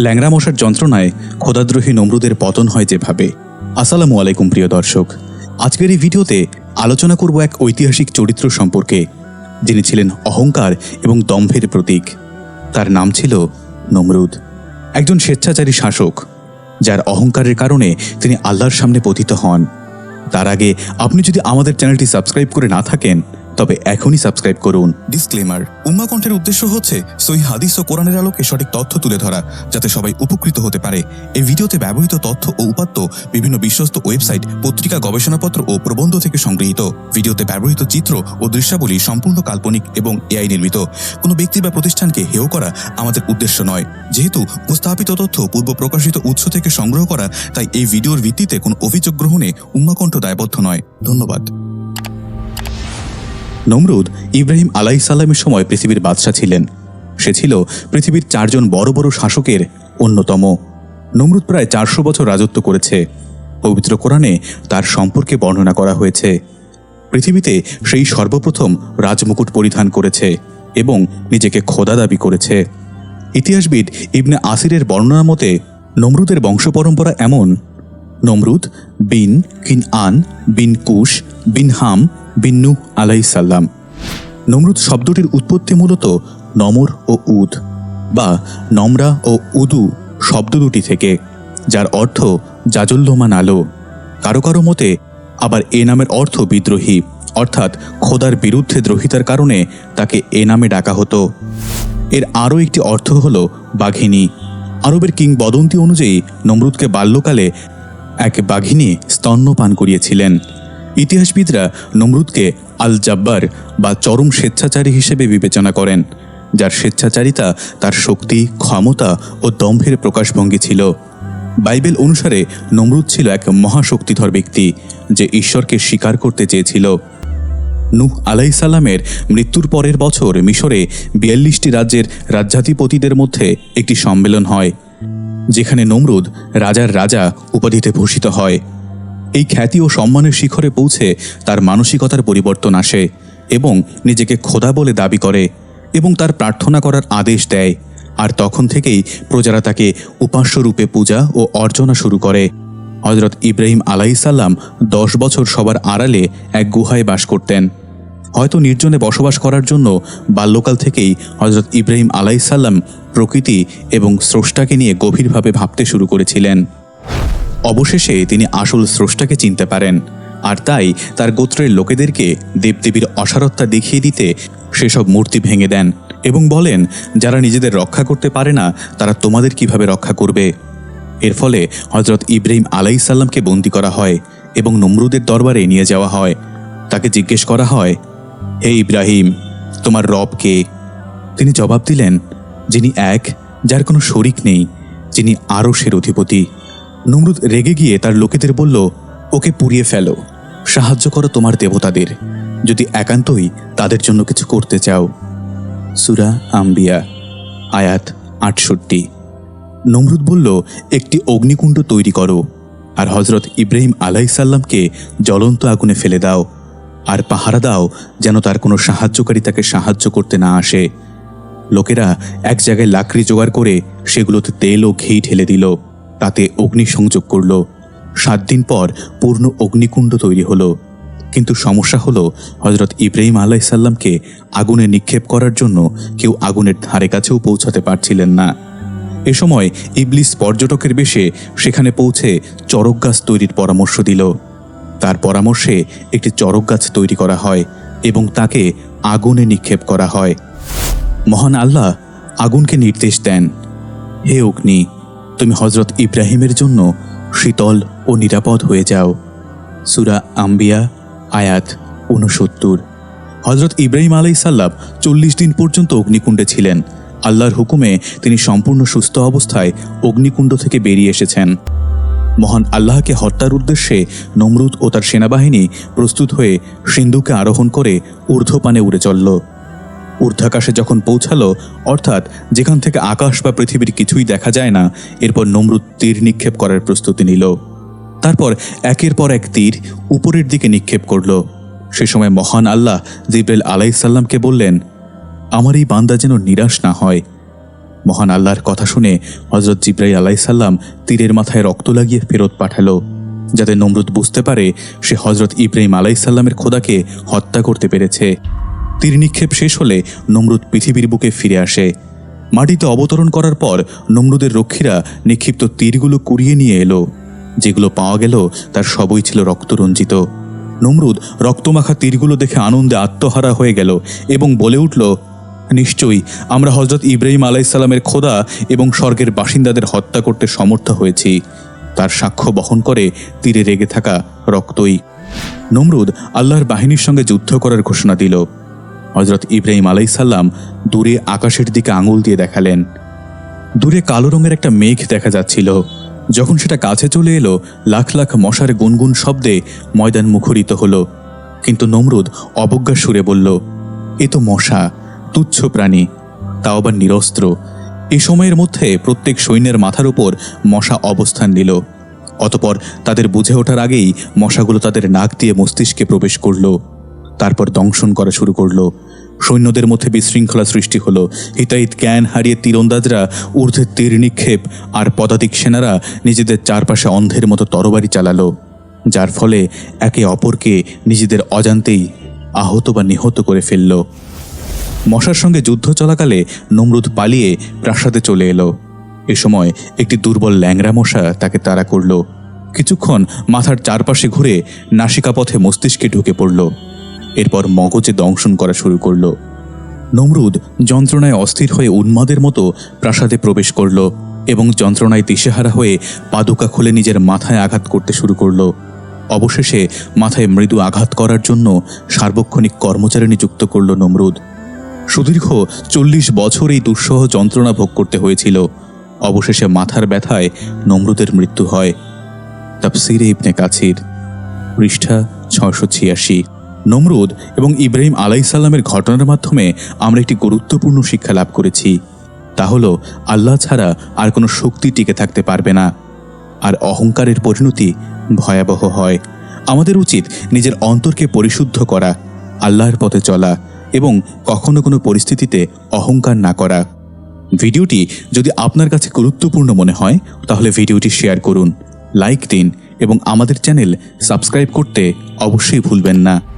ল্যাংরা মশার যন্ত্রণায় খোদাদ্রোহী নমরুদের পতন হয় যেভাবে। আসসালামু আলাইকুম, প্রিয় দর্শক। আজকের এই ভিডিওতে আলোচনা করব এক ঐতিহাসিক চরিত্র সম্পর্কে, যিনি ছিলেন অহংকার এবং দম্ভের প্রতীক। তার নাম ছিল নমরুদ। একজন স্বেচ্ছাচারী শাসক, যার অহংকারের কারণে তিনি আল্লাহর সামনে পতিত হন। তার আগে আপনি যদি আমাদের চ্যানেলটি সাবস্ক্রাইব করে না থাকেন তবে এখনই সাবস্ক্রাইব করুন। ডিসক্লেমার উম্মা কণ্ঠের উদ্দেশ্য হচ্ছে সহি হাদিস ও কোরআনের আলোকে সঠিক তথ্য তুলে ধরা, যাতে সবাই উপকৃত হতে পারে। এই ভিডিওতে ব্যবহৃত তথ্য ও উপাত্ত বিভিন্ন বিশ্বস্ত ওয়েবসাইট, পত্রিকা, গবেষণাপত্র ও প্রবন্ধ থেকে সংগৃহীত। ভিডিওতে ব্যবহৃত চিত্র ও দৃশ্যাবলী সম্পূর্ণ কাল্পনিক এবং এআই নির্মিত। কোনো ব্যক্তি বা প্রতিষ্ঠানকে হেয় করা আমাদের উদ্দেশ্য নয়। যেহেতু উপস্থাপিত তথ্য পূর্ব প্রকাশিত উৎস থেকে সংগ্রহ করা, তাই এই ভিডিওর ভিত্তিতে কোনো অভিযোগ গ্রহণে উম্মাকণ্ঠ দায়বদ্ধ নয়। ধন্যবাদ। নমরুদ ইব্রাহিম আলাই সাল্লামের সময় পৃথিবীর বাদশাহ ছিলেন। সে ছিল পৃথিবীর চারজন বড় বড় শাসকের অন্যতম। নমরুদ প্রায় চারশো বছর রাজত্ব করেছে। পবিত্র কোরআনে তার সম্পর্কে বর্ণনা করা হয়েছে। পৃথিবীতে সেই সর্বপ্রথম রাজমুকুট পরিধান করেছে এবং নিজেকে খোদা দাবি করেছে। ইতিহাসবিদ ইবনে আসিরের বর্ণনা মতে, নমরুদের বংশ পরম্পরা এমন। নমরুদ বিন কিন আন বিন কুশ, বিন হাম বিন নূহ আলাইসাল্লাম নমরুদ শব্দটির উৎপত্তি মূলত নমর ও উদ বা নম্রা ও উদু শব্দ দুটি থেকে, যার অর্থ জাজল্যমান আলো। কারও কারও মতে, আবার এ নামের অর্থ বিদ্রোহী, অর্থাৎ খোদার বিরুদ্ধে দ্রোহিতার কারণে তাকে এ নামে ডাকা হতো। এর আরও একটি অর্থ হল বাঘিনী। আরবের কিংবদন্তি অনুযায়ী নমরুদকে বাল্যকালে এক বাঘিনী স্তন্যপান করিয়েছিলেন। ইতিহাসবিদরা নমরুদকে আল জাব্বার বা চরম স্বেচ্ছাচারী হিসেবে বিবেচনা করেন, যার স্বেচ্ছাচারিতা, তার শক্তি, ক্ষমতা ও দম্ভের প্রকাশভঙ্গি ছিল। বাইবেল অনুসারে নমরুদ ছিল এক মহাশক্তিধর ব্যক্তি যে ঈশ্বরকে স্বীকার করতে চেয়েছিল। নূহ আলাইসাল্লামের মৃত্যুর পরের বছর মিশরে বিয়াল্লিশটি রাজ্যের রাজ্যাধিপতিদের মধ্যে একটি সম্মেলন হয়, যেখানে নমরুদ রাজার রাজা উপাধিতে ভূষিত হয়। এই খ্যাতি ও সম্মানের শিখরে পৌঁছে তার মানসিকতার পরিবর্তন আসে এবং নিজেকে খোদা বলে দাবি করে এবং তার প্রার্থনা করার আদেশ দেয়। আর তখন থেকেই প্রজারা তাকে রূপে পূজা ও অর্চনা শুরু করে। হজরত ইব্রাহিম আলাইসাল্লাম দশ বছর সবার আড়ালে এক গুহায় বাস করতেন। হয়তো নির্জনে বসবাস করার জন্য বাল্যকাল থেকেই হজরত ইব্রাহিম আলাইসাল্লাম প্রকৃতি এবং স্রষ্টাকে নিয়ে গভীরভাবে ভাবতে শুরু করেছিলেন। অবশেষে তিনি আসল স্রষ্টাকে চিনতে পারেন, আর তাই তার গোত্রের লোকেদেরকে দেবদেবীর অসারত্বা দেখিয়ে দিতে সেসব মূর্তি ভেঙে দেন এবং বলেন, যারা নিজেদের রক্ষা করতে পারে না, তারা তোমাদের কীভাবে রক্ষা করবে? এর ফলে হজরত ইব্রাহিম আলাইসাল্লামকে বন্দি করা হয় এবং নমরুদের দরবারে নিয়ে যাওয়া হয়। তাকে জিজ্ঞেস করা হয়, হে ইব্রাহিম, তোমার রব কে? তিনি জবাব দিলেন, যিনি এক, যার কোনো শরিক নেই, যিনি আরও আরশের অধিপতি। নমরুদ রেগে গিয়ে তার লোকেদের বলল, ওকে পুড়িয়ে ফেলো। সাহায্য করো তোমার দেবতাদের। যদি একান্তই তাদের জন্য কিছু করতে চাও। সুরা আম্বিয়া, আয়াত আটষট্টি। নমরুদ বলল, একটি অগ্নিকুণ্ড তৈরি করো, আর হজরত ইব্রাহিম আলাইসাল্লামকে জ্বলন্ত আগুনে ফেলে দাও, আর পাহারা দাও যেন তার কোনো সাহায্যকারী তাকে সাহায্য করতে না আসে। লোকেরা এক জায়গায় লাকড়ি জোগাড় করে সেগুলোতে তেল ও ঘি ঢেলে দিল। তাতে অগ্নি সংযোগ করল। সাত দিন পর পূর্ণ অগ্নিকুণ্ড তৈরি হলো। কিন্তু সমস্যা হলো হজরত ইব্রাহিম আলাইসাল্লামকে আগুনে নিক্ষেপ করার জন্য কেউ আগুনের ধারে কাছেও পৌঁছাতে পারছিলেন না। এ সময় ইবলিস পর্যটকের বেশে সেখানে পৌঁছে চরক গাছ তৈরির পরামর্শ দিল। তার পরামর্শে একটি চরক গাছ তৈরি করা হয় এবং তাকে আগুনে নিক্ষেপ করা হয়। মহান আল্লাহ আগুনকে নির্দেশ দেন, হে অগ্নি তুমি হজরত ইব্রাহিমের জন্য শীতল ও নিরাপদ হয়ে যাও। সুরা আম্বিয়া, আয়াত ঊনসত্তর। হজরত ইব্রাহিম আলাই আলাইসাল্লাম চল্লিশ দিন পর্যন্ত অগ্নিকুণ্ডে ছিলেন। আল্লাহর হুকুমে তিনি সম্পূর্ণ সুস্থ অবস্থায় অগ্নিকুণ্ড থেকে বেরিয়ে এসেছেন। মহান আল্লাহকে হত্যার উদ্দেশ্যে নমরুদ ও তার সেনাবাহিনী প্রস্তুত হয়ে সিন্ধুকে আরোহণ করে ঊর্ধ্বপানে উড়ে চলল। ঊর্ধ্বাকাশে যখন পৌঁছালো, অর্থাৎ যেখান থেকে আকাশ বা পৃথিবীর কিছুই দেখা যায় না, এরপর নমরুদ তীর নিক্ষেপ করার প্রস্তুতি নিল। তারপর একের পর এক তীর উপরের দিকে নিক্ষেপ করল। সে সময় মহান আল্লাহ জিব্রাইল আলাইসাল্লামকে বললেন, আমার এই বান্দা যেন নিরাশ না হয়। মহান আল্লাহর কথা শুনে হজরত জিব্রাই আলাইসাল্লাম তীরের মাথায় রক্ত লাগিয়ে ফেরত পাঠালো, যাতে নমরুদ বুঝতে পারে সে হজরত ইব্রাহিম আলাইসাল্লামের খোদাকে হত্যা করতে পেরেছে। তীর নিক্ষেপ শেষ হলে নমরুদ পৃথিবীর বুকে ফিরে আসে। মাটিতে অবতরণ করার পর নমরুদের রক্ষীরা নিক্ষিপ্ত তীরগুলো কুড়িয়ে নিয়ে এলো। যেগুলো পাওয়া গেল, তার সবই ছিল রক্তরঞ্জিত। নমরুদ রক্তমাখা তীরগুলো দেখে আনন্দে আত্মহারা হয়ে গেল এবং বলে উঠল, নিশ্চয়ই আমরা হজরত ইব্রাহিম আলাইসাল্লামের খোদা এবং স্বর্গের বাসিন্দাদের হত্যা করতে সমর্থ হয়েছি। তার সাক্ষ্য বহন করে তীরে রেগে থাকা রক্তই। নমরুদ আল্লাহর বাহিনীর সঙ্গে যুদ্ধ করার ঘোষণা দিল। হজরত ইব্রাহিম আলাইসাল্লাম দূরে আকাশের দিকে আঙুল দিয়ে দেখালেন। দূরে কালো রঙের একটা মেঘ দেখা যাচ্ছিল। যখন সেটা কাছে চলে এলো, লাখ লাখ মশার গুনগুন শব্দে ময়দান মুখরিত হলো। কিন্তু নমরুদ অবজ্ঞা সুরে বলল, এ তো মশা, তুচ্ছ প্রাণী তাও আবার নিরস্ত্র। এ সময়ের মধ্যে প্রত্যেক সৈন্যের মাথার উপর মশা অবস্থান নিল। অতপর তাদের বুঝে ওঠার আগেই মশাগুলো তাদের নাক দিয়ে মস্তিষ্কে প্রবেশ করল। তারপর দংশন করা শুরু করল। সৈন্যদের মধ্যে বিশৃঙ্খলা সৃষ্টি হলো। হিতাহিত জ্ঞান হারিয়ে তীরন্দাজরা, ঊর্ধ্বে তীর নিক্ষেপ আর পদাতিক সেনারা নিজেদের চারপাশে অন্ধের মতো তরবারি চালালো, যার ফলে একে অপরকে নিজেদের অজান্তেই আহত বা নিহত করে ফেলল। মশার সঙ্গে যুদ্ধ চলাকালে নমরুদ পালিয়ে প্রাসাদে চলে এলো। এ সময় একটি দুর্বল ল্যাংড়া মশা তাকে তাড়া করল। কিছুক্ষণ মাথার চারপাশে ঘুরে নাসিকাপথে মস্তিষ্কে ঢুকে পড়ল। এরপর মগজে দংশন করা শুরু করল। নমরুদ যন্ত্রণায় অস্থির হয়ে উন্মাদের মতো প্রাসাদে প্রবেশ করল এবং যন্ত্রণায় দিশেহারা হয়ে পাদুকা খুলে নিজের মাথায় আঘাত করতে শুরু করল। অবশেষে মাথায় মৃদু আঘাত করার জন্য সার্বক্ষণিক কর্মচারী নিযুক্ত করল নমরুদ। সুদীর্ঘ চল্লিশ বছর এই দুঃসহ যন্ত্রণা ভোগ করতে হয়েছিল। অবশেষে মাথার ব্যথায় নমরুদের মৃত্যু হয়। তাফসিরে ইবনে কাছির পৃষ্ঠা ছশো ছিয়াশি। নমরুদ এবং ইব্রাহিম আলাইসাল্লামের ঘটনার মাধ্যমে আমরা একটি গুরুত্বপূর্ণ শিক্ষা লাভ করেছি। তা হলো, আল্লাহ ছাড়া আর কোনো শক্তি টিকে থাকতে পারবে না। আর অহংকারের পরিণতি ভয়াবহ হয়। আমাদের উচিত নিজের অন্তরকে পরিশুদ্ধ করা, আল্লাহর পথে চলা এবং কখনো কোনো পরিস্থিতিতে অহংকার না করা। ভিডিওটি যদি আপনার কাছে গুরুত্বপূর্ণ মনে হয়, তাহলে ভিডিওটি শেয়ার করুন, লাইক দিন এবং আমাদের চ্যানেল সাবস্ক্রাইব করতে অবশ্যই ভুলবেন না।